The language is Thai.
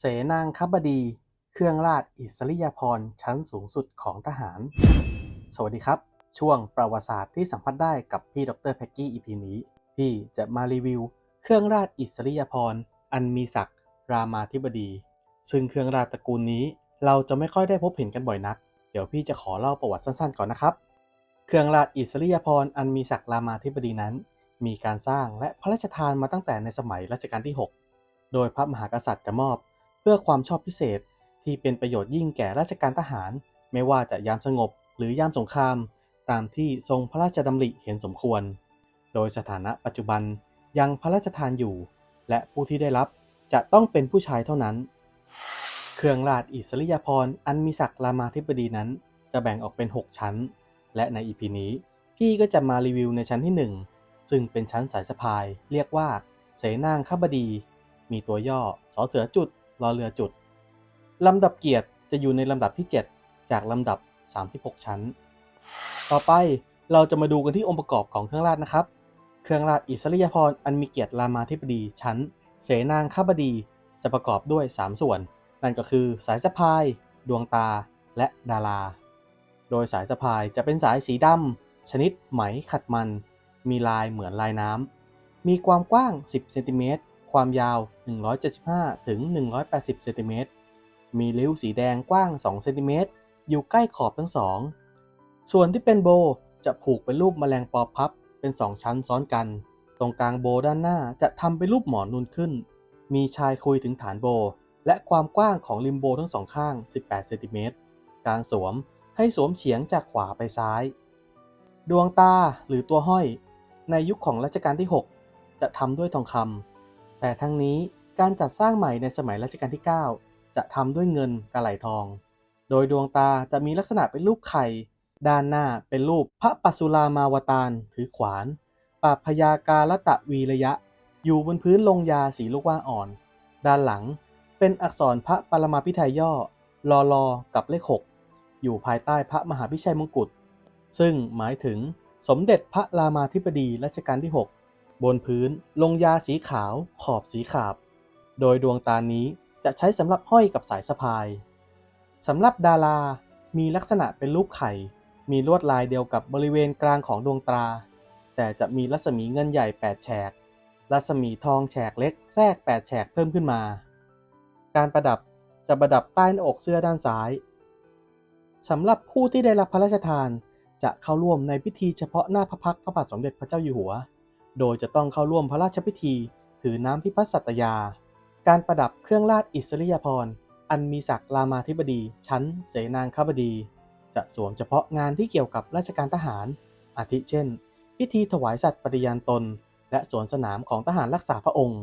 เสนางคบดี เครื่องราชอิสริยาภรณ์ชั้นสูงสุดของทหาร สวัสดีครับ ช่วงประวัติศาสตร์ที่สัมผัสได้กับพี่ดรแพ็กกี้ EP นี้ พี่จะมารีวิว เครื่องราชอิสริยาภรณ์อันมีศักดิ์รามาธิบดี ซึ่งเครื่องราชตระกูลนี้ เราจะไม่ค่อยได้พบเห็นกันบ่อยนัก เดี๋ยวพี่จะขอเล่าประวัติสั้นๆก่อนนะครับ เครื่องราชอิสริยาภรณ์อันมีศักดิ์รามาธิบดีนั้น มีการสร้างและพระราชทานมาตั้งแต่ในสมัยรัชกาลที่ 6 โดยพระมหากษัตริย์จะมอบ เพื่อความชอบพิเศษ ที่เป็นประโยชน์ยิ่งแก่ราชการทหาร ไม่ว่าจะยามสงบหรือยามสงคราม ตามที่ทรงพระราชดำริเห็นสมควร โดยสถานะปัจจุบันยังพระราชทานอยู่ และผู้ที่ได้รับจะต้องเป็นผู้ชายเท่านั้น เครื่องราชอิสริยาภรณ์อันมีศักดิ์รามาธิบดีนั้น จะแบ่งออกเป็น 6 ชั้น และในอีพีนี้พี่ก็จะมารีวิวในชั้นที่ 1 ซึ่งเป็นชั้นสายสะพาย เรียกว่า เสนางคบดี มีตัวย่อสอเสือจุด รอเรือจุด ลำดับเกียรติจะอยู่ในลำดับที่ 7 จากลำดับ 36 ชั้น ต่อไปเราจะมาดูกันที่องค์ประกอบของเครื่องราชนะครับ เครื่องราชอิสริยาภรณ์อันมีเกียรติรามาธิบดีชั้น เสนางคบดีจะประกอบด้วย 3 ส่วน นั่นก็คือสายสะพาย ดวงตา และดารา โดยสายสะพายจะเป็นสายสีดำชนิดไหมขัดมัน มีลายเหมือนลายน้ำมีความกว้าง 10 เซนติเมตร ความยาว 175 ถึง 180 เซนติเมตร มีริ้วสีแดงกว้าง 2 เซนติเมตร อยู่ใกล้ขอบทั้งสอง ส่วนที่เป็นโบจะผูกเป็นรูปแมลงปอพับ เป็น 2 ชั้นซ้อนกัน ตรงกลางโบด้านหน้าจะทำเป็นรูปหมอนนูนขึ้น มีชายคุยถึงฐานโบ และความกว้างของริมโบทั้งสองข้าง 18 เซนติเมตร การสวมให้สวมเฉียงจากขวาไปซ้าย ดวงตาหรือตัวห้อย ในยุคของรัชกาลที่ 6 จะทำด้วยทองคำ แต่ทั้งนี้การจัดสร้างใหม่ในสมัยรัชกาลที่ 9 จะทำด้วยเงินกระไหลทอง โดยดวงตาจะมีลักษณะเป็นรูปไข่ ด้านหน้าเป็นรูปพระปัสุรามาวตารถือขวานปราพยากาลตะวีระยะ อยู่บนพื้นลงยาสีลูกว่าอ่อน ด้านหลังเป็นอักษรพระปรมาภิไธยย่อลอลอกับเลขหกอยู่ภายใต้พระมหาพิชัยมงกุฎซึ่งหมายถึงสมเด็จพระรามาธิบดีรัชกาลที่ 6 บนพื้นลงยาสีขาวขอบสีขาบ โดยดวงตานี้จะใช้สำหรับห้อยกับสายสะพายสำหรับดารามีลักษณะเป็นรูปไข่ มีลวดลายเดียวกับบริเวณกลางของดวงตา แต่จะมีรัศมีเงินใหญ่ 8 แฉก รัศมีทองแฉกเล็กแทรก 8 แฉกเพิ่มขึ้นมา การประดับจะประดับใต้หน้าอกเสื้อด้านซ้ายสำหรับผู้ที่ได้รับพระราชทานจะเข้าร่วมในพิธีเฉพาะหน้าพระพักตร์พระบาทสมเด็จพระเจ้าอยู่หัว โดยจะต้องเข้าร่วมพระราชพิธี ถือน้ำพิพัฒน์สัตยา การประดับเครื่องราชอิสริยาภรณ์ อันมีศักดิ์รามาธิบดี ชั้นเสนางคบดี จะสวมเฉพาะงานที่เกี่ยวกับราชการทหาร อาทิเช่น พิธีถวายสัตย์ปฏิญาณตน และสวนสนามของทหารรักษาพระองค์